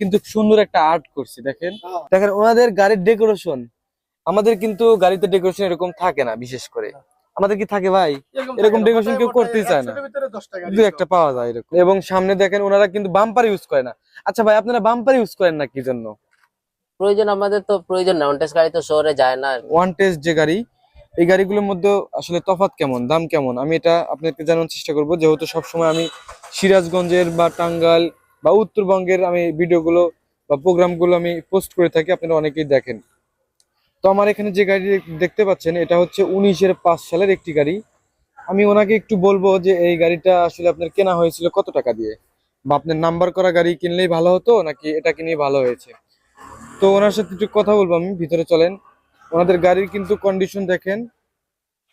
কিন্তু সুন্দর একটা আর্ট করছি দেখেন। হ্যাঁ। দেখেন ওনাদের গাড়ির ডেকোরেশন আমাদের কিন্তু গাড়িতে ডেকোরেশন এরকম থাকে না বিশেষ করে। আমাদের কি থাকে ভাই? এরকম ডেকোরেশন কেউ করতেই চায় না। দু একটা পাওয়া যায় এরকম। এবং সামনে দেখেন ওনারা কিন্তু বাম্পার ইউজ করে না। আচ্ছা ভাই আপনারা বাম্পার ইউজ করেন না কি জন্য? প্রয়োজন আমাদের তো প্রয়োজন না অনটেস গাড়ি তো শহরে যায় না ওয়ান যে গাড়ি এই গাড়িগুলোর মধ্যে আসলে তফাৎ কেমন দাম কেমন? আমি এটা আপনাকে জানানোর চেষ্টা করব যেহেতু সবসময় আমি সিরাজগঞ্জের বা টাঙ্গাইল বা উত্তরবঙ্গের আমি ভিডিওগুলো বা প্রোগ্রামগুলো আমি পোস্ট করে থাকি, আপনারা অনেকেই দেখেন। তো আমার এখানে যে গাড়ি দেখতে পাচ্ছেন, এটা হচ্ছে উনিশের পাঁচ সালের একটি গাড়ি। আমি ওনাকে একটু বলব যে এই গাড়িটা আসলে আপনার কেনা হয়েছিল কত টাকা দিয়ে? বা আপনার নাম্বার করা গাড়ি কিনলেই ভালো হতো, নাকি এটা কিনেই ভালো হয়েছে? তো ওনার সাথে একটু কথা বলব আমি, ভিতরে চলেন। ওনাদের গাড়ির কিন্তু কন্ডিশন দেখেন,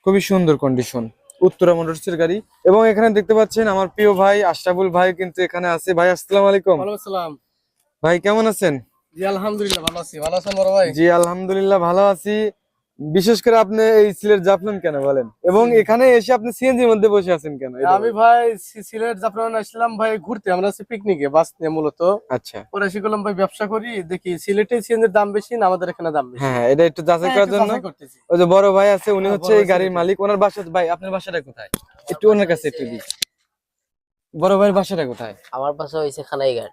খুবই সুন্দর কন্ডিশন উত্তরা মোটরসের গাড়ি। এবং এখানে দেখতে পাচ্ছেন আমার প্রিয় ভাই আশরাফুল ভাই কিন্তু এখানে আছে। ভাই আসসালাম আলাইকুম। ভাই কেমন আছেন? জি আলহামদুলিল্লাহ ভালো আছি। ভালো আছেন বড় ভাই? জি আলহামদুলিল্লাহ ভালো আছি। বিশেষ করে আপনি এই সিলেট জাফলন কেন বলেন? এবং এখানে এসে আপনি সিএনজির মধ্যে বসে আছেন কেন? আমি ভাই সিলেট জাফরান আসলাম ভাই ঘুরতে। আমরা আছি পিকনিকে বাস নিয়ে মূলত। আচ্ছা। পরে এসে করলাম ভাই ব্যবসা করি। দেখি সিলেটে সিএনজির দাম বেশি না আমাদের এখানে দাম বেশি? হ্যাঁ এটা একটু যাচাই হ্যাঁ, করার জন্য। যাচাই ওই যে বড় ভাই আছে উনি হ্যাঁ, হচ্ছে এই গাড়ির মালিক। ওনার বাসা ভাই আপনার বাসাটা কোথায়? একটু ওনার কাছে একটু দিই বড় ভাইয়ের বাসাটা কোথায়? আমার পাশে হইছে খানাইঘাট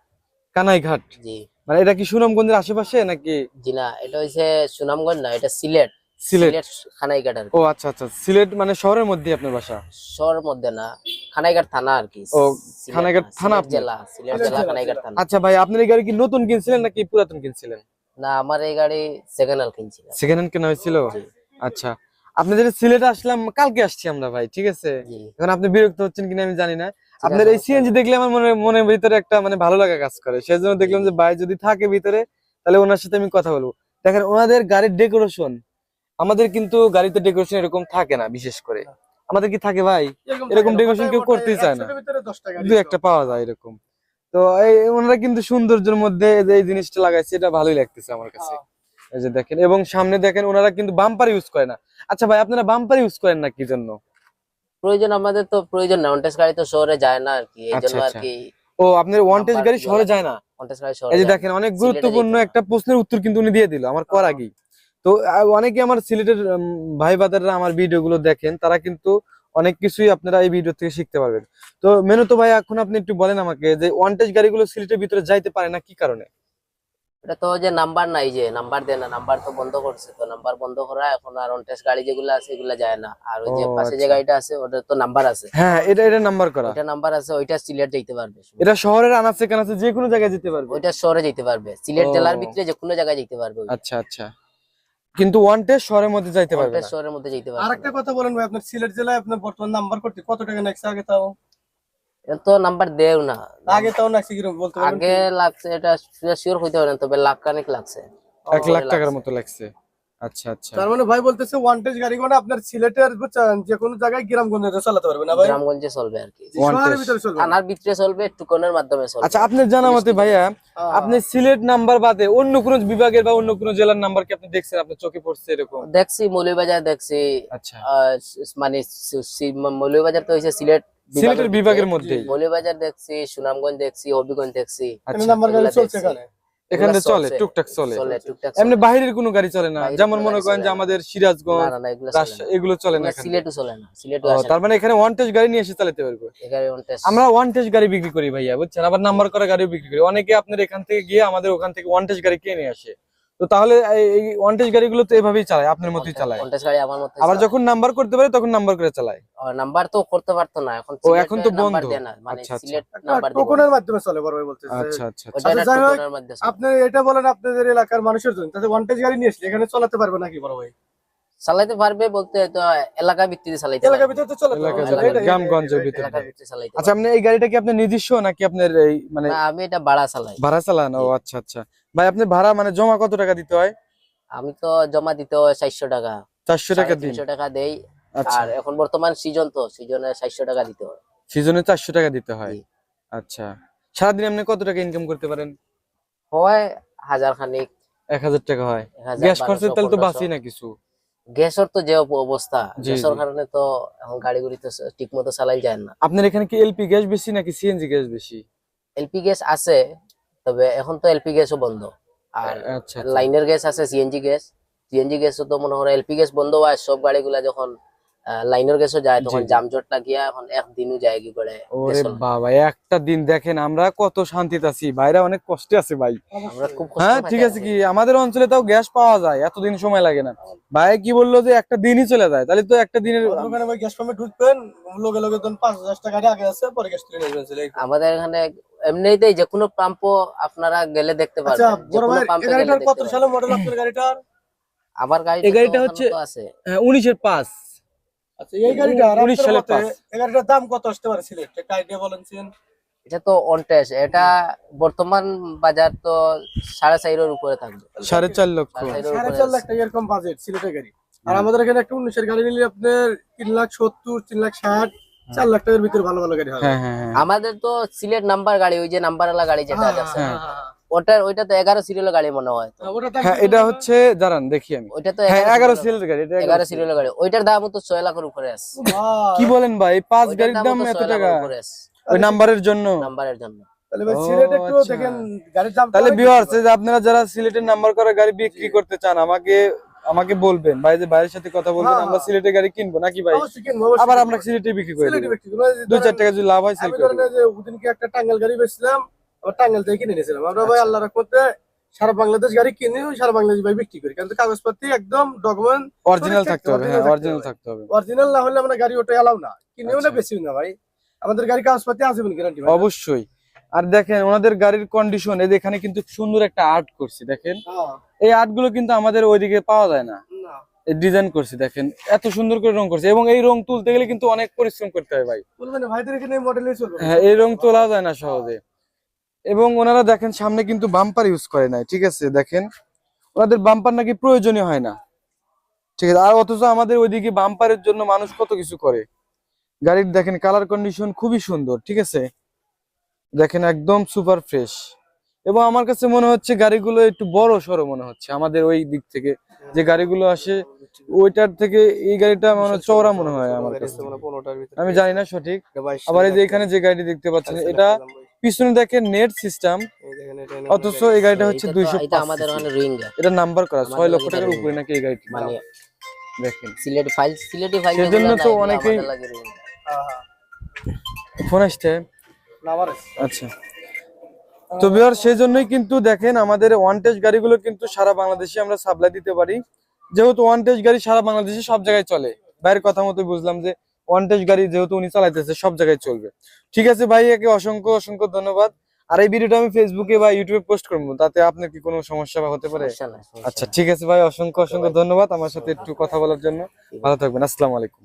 কানাইঘাট। জি। মানে এটা কি সুনামগঞ্জের আশেপাশে নাকি? জি না এটা হয়েছে সুনামগঞ্জ না এটা সিলেট। সিলেট। খানাইঘাট আর ও আচ্ছা আচ্ছা। সিলেট মানে শহরের মধ্যে আপনার বাসা? শহরের মধ্যে না খানাইঘাট থানা আর কি। ও, খানাইঘাট থানা জেলা সিলেট সিলেট জেলা জেলা, খানাইঘাট থানা। আচ্ছা ভাই আপনার এই গাড়ি কি নতুন কিনছিলেন নাকি পুরাতন কিনছিলেন? না আমার এই গাড়ি সেকেন্ড হ্যান্ড কিনছিলাম। সেকেন্ড হ্যান্ড কেনা হয়েছিল? আচ্ছা। আপনাদের সিলেটে আসলাম কালকে আসছি আমরা ভাই ঠিক আছে? এখন আপনি বিরক্ত হচ্ছেন কিনা আমি জানি না। আপনার এই সিএনজি দেখলে আমার মনে মনের ভিতরে একটা মানে ভালো লাগা কাজ করে। সেই জন্য দেখলাম যে ভাই যদি থাকে ভিতরে তাহলে ওনার সাথে আমি কথা বলব। দেখেন ওনাদের গাড়ির ডেকোরেশন আমাদের কিন্তু গাড়িতে ডেকোরেশন এরকম থাকে না বিশেষ করে। আমাদের কি থাকে ভাই? এরকম থাকে না, decoration কেউ করতে চায় না। 100 ভিতরে 10 টাকা দু একটা পাওয়া যায় এরকম। তো এই ওনারা কিন্তু সৌন্দর্যের মধ্যে এই যে জিনিসটা লাগাইছে এটা ভালোই লাগতেছে আমার কাছে। এই যে দেখেন এবং সামনে দেখেন ওনারা কিন্তু বাম্পার ইউজ করে না। আচ্ছা ভাই আপনারা বাম্পার ইউজ করেন না কি জন্য? প্রয়োজন আমাদের তো প্রয়োজন না অনটেস গাড়ি তো শহরে যায় না আর কি এই আচ্ছা, জন্য আর আচ্ছা। কি ও আপনার ওয়ান্টেজ গাড়ি শহরে যায় না? অনটেস গাড়ি শহরে এই যে দেখেন অনেক গুরুত্বপূর্ণ একটা প্রশ্নের উত্তর কিন্তু উনি দিয়ে দিল আমার কর হ্যাঁ। আগেই। তো অনেকে আমার সিলেটের ভাই বাদাররা আমার ভিডিও গুলো দেখেন তারা কিন্তু অনেক কিছুই আপনারা এই ভিডিও থেকে শিখতে পারবেন। তো মেনু তো ভাই এখন আপনি একটু বলেন আমাকে যে ওয়ান্টেজ গাড়িগুলো সিলেটের ভিতরে যাইতে পারে না কি কারণে? এটা তো যে নাম্বার নাই যে নাম্বার দেয় না নাম্বার তো বন্ধ করছে তো নাম্বার বন্ধ করা এখন আর অনটেস গাড়ি যেগুলো আছে এগুলা যায় না। আর ওই যে পাশে যে আচ্ছা। গাড়িটা আছে ওটা তো নাম্বার আছে। হ্যাঁ এটা এটা নাম্বার করা। ওইটা নাম্বার আছে ওইটা সিলেট যেতে পারবে। এটা শহরের আনাচে কানাচে যে কোনো জায়গায় যেতে পারবে? ওইটা শহরে যেতে পারবে। সিলেট জেলার ভিতরে যে কোনো জায়গায় যেতে পারবে আচ্ছা আচ্ছা। কিন্তু ওয়ান ওয়ান্টেজ শহরের মধ্যে যাইতে পারবে না। শহরের মধ্যে যাইতে পারবে আরেকটা না। কথা বলেন ভাই আপনার সিলেট জেলায় আপনার বর্তমান নাম্বার করতে কত টাকা নাকছে আগে তাও? এত তো নাম্বার দেও না। আগে তাও লাগছে কি বলতে আগে লাগছে এটা শিওর হইতে পারে না তবে লাখ কানেক লাগছে। এক লাখ টাকার মতো লাগছে। আচ্ছা আচ্ছা। তার মানে ভাই বলতেছে ওয়ান্টেজ গাড়ি কোন আপনার সিলেটের বুঝছেন যে কোনো জায়গায় গ্রামগঞ্জে চালাতে পারবে না ভাই? গ্রামগঞ্জে চলবে আর কি। শহরের। ভিতরে চলবে। না। থানার ভিতরে চলবে টুকনের মাধ্যমে চলবে। আচ্ছা আপনার জানা মতে ভাইয়া হ্যাঁ। আপনি সিলেট নাম্বার বাদে অন্য কোন বিভাগের বা অন্য কোন জেলার নাম্বার কি আপনি দেখছেন? আপনার চোখে পড়ছে এরকম? দেখছি মৌলভীবাজার দেখছি। আচ্ছা। আহ, মানে মৌলভীবাজার তো হয়েছে সিলেট সিলেটের বিভাগের মধ্যে? মৌলভীবাজার দেখছি সুনামগঞ্জ দেখছি হবিগঞ্জ দেখছি। আচ্ছা। নাম্বার চলছে এখানে? এখানে চলে টুকটাক চলে। এমনি বাইরের বাহিরের কোনো গাড়ি চলে না। যেমন মনে করেন যে আমাদের সিরাজগঞ্জ এগুলো চলে না। না সিলেটও চলে না সিলেটও আসে তার মানে এখানে ওয়ান টেস্ট গাড়ি নিয়ে এসে চালাতে পারব। আমরা ওয়ান টেস্ট গাড়ি বিক্রি করি ভাইয়া বুঝছেন? আবার নাম্বার করা গাড়িও বিক্রি করি। অনেকে আপনার এখান থেকে গিয়ে আমাদের ওখান থেকে ওয়ান টেস্ট গাড়ি কিনে নিয়ে আসে। তো তাহলে এই- ওয়ান্টেজ গাড়িগুলো তো এভাবেই চালায় আপনার মতোই চালায়। ওয়ান্টেজ গাড়ি আমার মতো আবার যখন নাম্বার করতে পারে তখন নাম্বার করে চালায়। নাম্বার তো করতে পারতো না এখন ও, এখন তো বন্ধ। মানে আচ্ছা, আচ্ছা। সিলেট নাম্বার টোকনের মাধ্যমে চলে বড় ভাই বলতেছে। আচ্ছা আচ্ছা আচ্ছা। আপনি এটা বলেন আপনাদের এলাকার মানুষের জন্য তাতে ওয়ান্টেজ গাড়ি নিয়ে এসে এখানে চালাতে পারবে নাকি বড় ভাই? চালাইতে পারবে বলতে তো এলাকা ভিত্তিতে চালাইতে এলাকা ভিত্তিতে তো চলে গ্রামগঞ্জের ভিতরে। এলাকার ভিত্তিতে চালাইতে আচ্ছা আপনি এই গাড়িটা কি আপনার নিজস্ব নাকি আপনার এই মানে আমি এটা ভাড়া চালাই। ভাড়া চালান? ও আচ্ছা আচ্ছা। ভাই আপনি ভাড়া মানে জমা কত টাকা দিতে হয়? আমি তো জমা দিতে হয় চারশো টাকা। চারশো টাকা তিনশো টাকা দেই। আচ্ছা। আর এখন বর্তমান সিজন তো সিজনে চারশো টাকা দিতে হয়। সিজনে চারশো টাকা দিতে হয়। আচ্ছা। সারাদিন আপনি কত টাকা ইনকাম করতে পারেন? হয় হাজার খানিক এক হাজার টাকা হয়। গ্যাস খরচের তাহলে তো। বাঁচি না কিছু। গ্যাসের তো যে অবস্থা গ্যাসের কারণে তো এখন গাড়ি গুড়ি তো ঠিক মতো চালাই যায় না। আপনার এখানে কি এলপি গ্যাস বেশি নাকি সিএনজি গ্যাস বেশি? এলপি গ্যাস আছে তবে এখন তো এলপি গ্যাসও বন্ধ। আর আচ্ছা লাইনের গ্যাস আছে সিএনজি গ্যাস সিএনজি গ্যাসও তো মনে হয় এলপি গ্যাস বন্ধ হয় সব গাড়িগুলা যখন লাইনের গ্যাসও যায় তখন। জামজটটা গিয়া এখন একদিনও যায় কি করে ওরে বাবা একটা দিন দেখেন আমরা কত শান্তিতে আছি। বাইরে অনেক কষ্টে আছে ভাই। আমরা খুব কষ্ট হ্যাঁ ঠিক আছে কি? আমাদের অঞ্চলে তাও গ্যাস পাওয়া যায় এতদিন সময় লাগে না। ভাই কি বলল যে একটা দিনই চলে যায় তাহলে তো একটা দিনের ওখানে ভাই গ্যাস পাম্পে ঢুকবেন লগে লগে তখন পাঁচ হাজার টাকা আগে আছে পরে গ্যাস আমাদের এখানে এমনিতেই যে কোনো পাম্প আপনারা গেলে দেখতে আচ্ছা পারবেন। বড় ভাই গাড়িটার কত পারবেন। সালে মডেল আপনার গাড়িটার? আমার এই গাড়িটা হচ্ছে- আছে। আচ্ছা এই গাড়িটা সালে গাড়িটার দাম কত আসতে পারে সিলেট? একটা আইডিয়া বলেন ছিলেন এটা তো অনটেস এটা বর্তমান বাজার তো সাড়ে চারের উপরে থাকবে। সাড়ে চার লক্ষ। চার। লাখ টাকা এরকম বাজেট সিলেটের গাড়ি। আর আমাদের এখানে একটা উনিশের গাড়ি নিলে আপনার তিন লাখ সত্তর তিন লাখ ষাট। চার লাখ টাকার ভিতরে ভালো ভালো গাড়ি হবে। হ্যাঁ হ্যাঁ হ্যাঁ। আমাদের তো সিলেট নাম্বার গাড়ি ওই যে নাম্বার ওয়ালা গাড়ি যেটা হ্যাঁ, আছে হ্যাঁ, হ্যাঁ, ওটার ওইটা তো এগারো সিরিয়ালের গাড়ি মনে হয় দাম এটা হচ্ছে দাঁড়ান দেখি আমি। ওইটা তো হ্যাঁ এগারো সিলের গাড়ি এগারো সিরিয়ালের গাড়ি ওইটার দামও তো ছয় লাখের উপরে আছে। কি বলেন ভাই পাঁচ গাড়ির দাম এত টাকা? ওই নাম্বারের জন্য? নাম্বারের জন্য। তাহলে আচ্ছা। দেখেন গাড়ির দাম তাহলে ভিউয়ার্স আপনারা যারা সিলেটের নাম্বার করা গাড়ি বিক্রি করতে চান আমাকে আমাকে বলবেন ভাই যে ভাইয়ের সাথে কথা বলবেন হ্যাঁ, আমরা হ্যাঁ। সিলেটের গাড়ি কিনবো নাকি ভাই? আবার আমরা সিলেটে বিক্রি করি সিলেটে। দুই চার টাকা যদি লাভ হয় সেল করে ওদিনকে একটা টাঙ্গাল গাড়ি বেচছিলাম আবার টাঙ্গাল থেকে কিনে নিয়েছিলাম। আমরা ভাই আচ্ছা। আল্লাহ রহমতে সারা বাংলাদেশ গাড়ি কিনে সারা বাংলাদেশ ভাই বিক্রি করি। কিন্তু কাগজপত্র একদম ডকুমেন্ট অরিজিনাল থাকতে হবে হ্যাঁ অরিজিনাল থাকতে হবে। অরিজিনাল না হলে আমরা গাড়ি ওটা এলাও না। কিনেও না আচ্ছা। বেশিও না ভাই। আমাদের গাড়ি কাগজপত্র আজীবন গ্যারান্টি ভাই। অবশ্যই। আর দেখেন ওনাদের গাড়ির কন্ডিশন এই এখানে কিন্তু সুন্দর একটা আর্ট করছি দেখেন। এই আর্টগুলো কিন্তু আমাদের ওইদিকে পাওয়া যায় না। ডিজাইন করছি দেখেন এত সুন্দর করে রং করছে। এবং এই রং তুলতে গেলে কিন্তু অনেক পরিশ্রম করতে হয় ভাই। হ্যাঁ এই রং তোলা যায় না সহজে। এবং ওনারা দেখেন সামনে কিন্তু বাম্পার ইউজ করে নাই ঠিক আছে দেখেন। ওনাদের বাম্পার নাকি প্রয়োজনীয় হয় না। ঠিক আছে আর অথচ আমাদের ওইদিকে বাম্পারের জন্য মানুষ কত কিছু করে। গাড়ির দেখেন কালার কন্ডিশন খুবই সুন্দর ঠিক আছে। দেখেন একদম সুপার ফ্রেশ। এবং আমার কাছে মনে হচ্ছে গাড়িগুলো একটু বড় সড়ো মনে হচ্ছে আমাদের ওই দিক থেকে। যে গাড়িগুলো আসে ওইটার থেকে এই গাড়িটা মনে চওড়া মনে হয় আমার কাছে। আমি জানি না সঠিক আবার এই যে এখানে যে গাড়িটি দেখতে পাচ্ছেন এটা পিছনে দেখেন নেট সিস্টেম অথচ এই গাড়িটা হচ্ছে দুইশো এটা আমাদের এটা নাম্বার করা ছয় লক্ষ টাকার উপরে নাকি এই গাড়িটি মানে দেখেন। সিলেটি ফাইল সিলেটি ফাইল সেজন্য তো অনেকেই- ফোন আসছে। আচ্ছা। তো বিহার সেই জন্যই কিন্তু দেখেন আমাদের ওয়ান টেস্ট গাড়িগুলো কিন্তু সারা বাংলাদেশে আমরা সাপ্লাই দিতে পারি। যেহেতু ওয়ান টেস্ট গাড়ি সারা বাংলাদেশে সব জায়গায় চলে। ভাইয়ের কথা মতো বুঝলাম যে ওয়ান টেস্ট গাড়ি যেহেতু উনি চালাইতেছে সব জায়গায় চলবে। ঠিক আছে ভাই একে অসংখ্য অসংখ্য ধন্যবাদ। আর এই ভিডিওটা আমি ফেসবুকে বা ইউটিউবে পোস্ট করব তাতে আপনার কি কোনো সমস্যা বা হতে পারে? আচ্ছা ঠিক আছে ভাই অসংখ্য অসংখ্য ধন্যবাদ আমার সাথে একটু কথা বলার জন্য। ভালো থাকবেন আসসালামু আলাইকুম।